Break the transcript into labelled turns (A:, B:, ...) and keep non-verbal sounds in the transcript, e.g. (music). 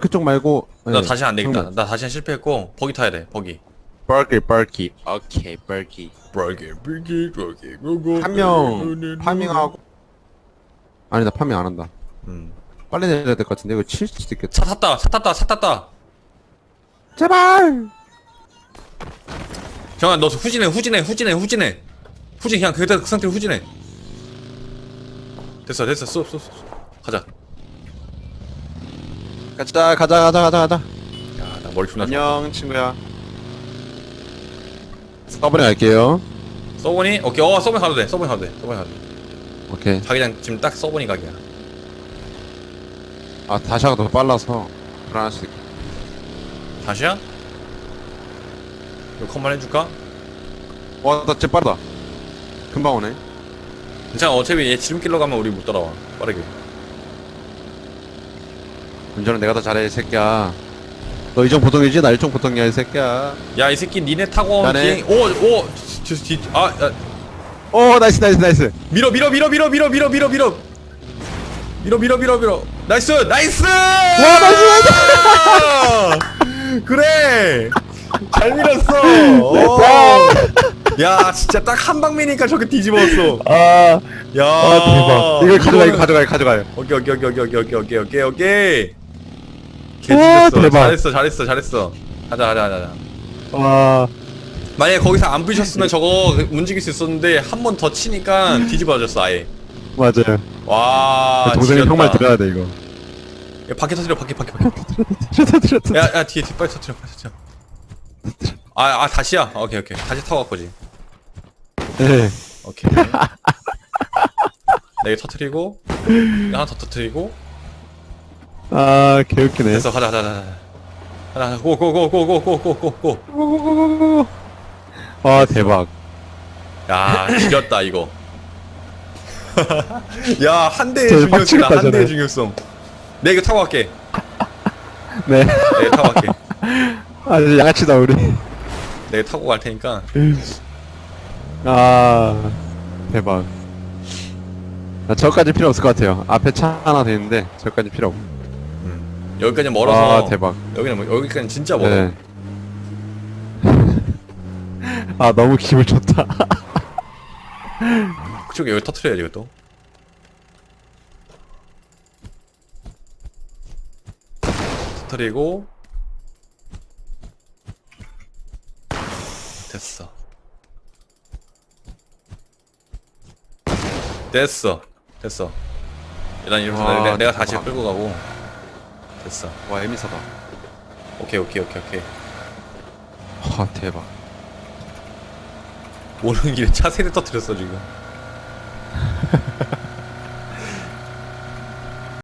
A: 그쪽 말고
B: 나
A: 네,
B: 다시 안 되겠다.
A: 정면.
B: 나 다시 한 실패했고 버기 타야 돼. 버기.
A: 버기 버기 오케이 버기
B: 버기 버기 버기 고고.
A: 한명 파밍하고 아니다 파밍 안 한다
B: 음.
A: 빨리 내려야 될 것 같은데 이거 칠 수도 있겠다
B: 차 탔다. 차 탔다. 차 탔다.
A: 제발
B: 정아 너 후진해 후진해 후진해 후진해. 후진 그냥 그대로 그 상태로 후진해. 됐어 됐어 쏘 쏘 쏘. 가자.
A: 가자 가자 가자 가자 가자
B: 야나 머리 존나 좋아.
A: 안녕 친구야 서버에 갈게요
B: 서버니? 오케이 어 서버니 가도 돼. 서버니 가도 돼. 서버니 가도 돼.
A: 오케이
B: 자기장 지금 딱 서버니 각이야.
A: 아 다시아가 더 빨라서 불안할 수 있겠다
B: 다시야? 이거 컷만 해줄까?
A: 와나 진짜 빠르다 금방 오네.
B: 괜찮아 어차피 얘 지름길로 가면 우리 못 따라와. 빠르게.
A: 운전은 내가 더 잘해 이 새끼야. 너 이정 보통이지? 나 일정 보통이야 이 새끼야.
B: 야 이 새끼 니네 타고 온
A: 나네.
B: 비행 오오 뒤아 야,
A: 오 나이스 나이스 나이스.
B: 밀어 밀어 밀어 밀어 밀어 밀어 밀어 밀어. 밀어 밀어 밀어 밀어. 나이스 나이스! 와
A: 나이스, (laughs)
B: 그래! 잘 밀었어. (laughs) 오. 야 진짜 딱 한 방미니까 저게 뒤집었어.
A: 아,
B: 야.
A: 아 대박. 이거 가져가 이거 가져가 가져가요.
B: 오케이 오케이 오케이 오케이 오케이 오케이 오케이 오케이. 개
A: 와,
B: 뒤졌어.
A: 대박.
B: 잘했어 잘했어 잘했어. 가자 가자 가자 가자.
A: 와
B: 만약에 거기서 안 부셨으면 저거 움직일 수 있었는데 한 번 더 치니까 뒤집어졌어 아예.
A: 맞아요.
B: 와
A: 동생이
B: 지렸다.
A: 정말 들어야 돼 이거.
B: 야, 밖에 터뜨려 밖에 밖에 밖에
A: 들었다 들었다
B: 야, 야 뒤에 뒤에 빨리 터뜨려 빨리 터뜨려. 아, 아 다시야? 오케이 오케이. 다시 타고 갈 거지
A: 네.
B: 오케이. (laughs) 네개 터뜨리고 하나 더 터뜨리고.
A: 아 개웃기네.
B: 됐어 가자 가자 가자. 가자 고고고고고고고고고.
A: 아 대박.
B: 야 지렸다 이거. (laughs) 야 한 대의
A: 저 빡치겠다,
B: 한 대의. 중요성. 내 이거 타고 갈게. (laughs)
A: 네.
B: 내가 타고 갈게.
A: 아주 양아치다 우리.
B: 내가 타고 갈 테니까
A: 아 대박. 나 저까지 필요 없을 것 같아요. 앞에 차 하나 돼 있는데 저까지 필요 없고
B: 여기까지 멀어서
A: 아 대박.
B: 여기는 뭐- 여기까지 진짜 멀어.
A: 네. (laughs) 아 너무 기분 좋다. (laughs)
B: 그쪽에 여기 터트려야지 또. 터트리고. 됐어 됐어. 됐어. 일단 이렇게
A: 와,
B: 내가, 내가 다시
A: 대박.
B: 끌고 가고. 됐어.
A: 와 에미사다.
B: 오케이 오케이 오케이 오케이.
A: 와 대박.
B: 오는 길에 (laughs) 차 세대 터트렸어 지금 (laughs)